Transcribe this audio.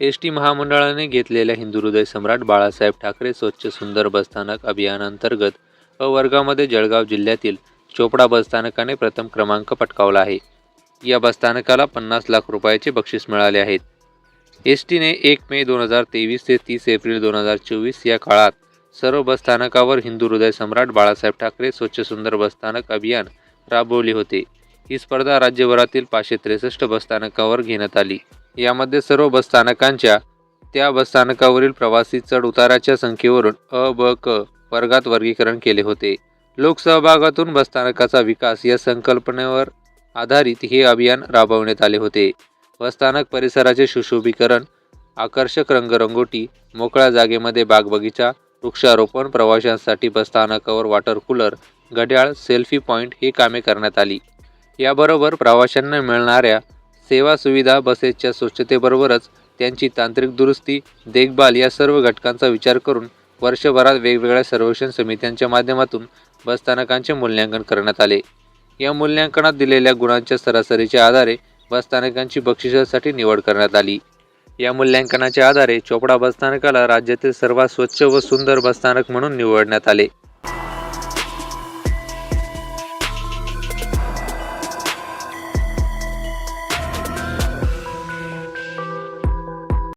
S T महामंडळाने घेतलेल्या हिंदू हृदय सम्राट बाळासाहेब ठाकरे स्वच्छ सुंदर बसस्थानक अभियानांतर्गत अ वर्गामध्ये जळगाव जिल्ह्यातील चोपडा बसस्थानकाने प्रथम क्रमांक पटकावला आहे. या बसस्थानकाला पन्नास लाख रुपयाचे बक्षीस मिळाले आहेत. एस टीने एक मे दोन हजार तेवीस ते तीस एप्रिल दोन हजार चोवीस या काळात सर्व बसस्थानकावर हिंदू हृदय सम्राट बाळासाहेब ठाकरे स्वच्छ सुंदर बसस्थानक अभियान राबवले होते. ही स्पर्धा राज्यभरातील पाचशे त्रेसष्ट बसस्थानकावर घेण्यात आली. यामध्ये सर्व बसस्थानकांच्या त्या बसस्थानकावरील प्रवासी चढ उताराच्या संख्येवरून अ ब क वर्गात वर्गीकरण केले होते. लोकसहभागातून बसस्थानकाचा विकास या संकल्पनेवर आधारित हे अभियान राबवण्यात आले होते. बसस्थानक परिसराचे सुशोभीकरण आकर्षक रंगरंगोटी मोकळ्या जागेमध्ये बागबगीचा वृक्षारोपण प्रवाशांसाठी बसस्थानकावर वॉटर कूलर घड्याळ सेल्फी पॉईंट ही कामे करण्यात आली. याबरोबर प्रवाशांना मिळणाऱ्या सेवा सुविधा बसेसच्या स्वच्छतेबरोबरच त्यांची तांत्रिक दुरुस्ती देखभाल या सर्व घटकांचा विचार करून वर्षभरात वेगवेगळ्या सर्वेक्षण समित्यांच्या माध्यमातून बसस्थानकांचे मूल्यांकन करण्यात आले. या मूल्यांकनात दिलेल्या गुणांच्या सरासरीच्या आधारे बसस्थानकांची बक्षिसासाठी निवड करण्यात आली. या मूल्यांकनाच्या आधारे चोपडा बसस्थानकाला राज्यातील सर्वात स्वच्छ व सुंदर बसस्थानक म्हणून निवडण्यात आले.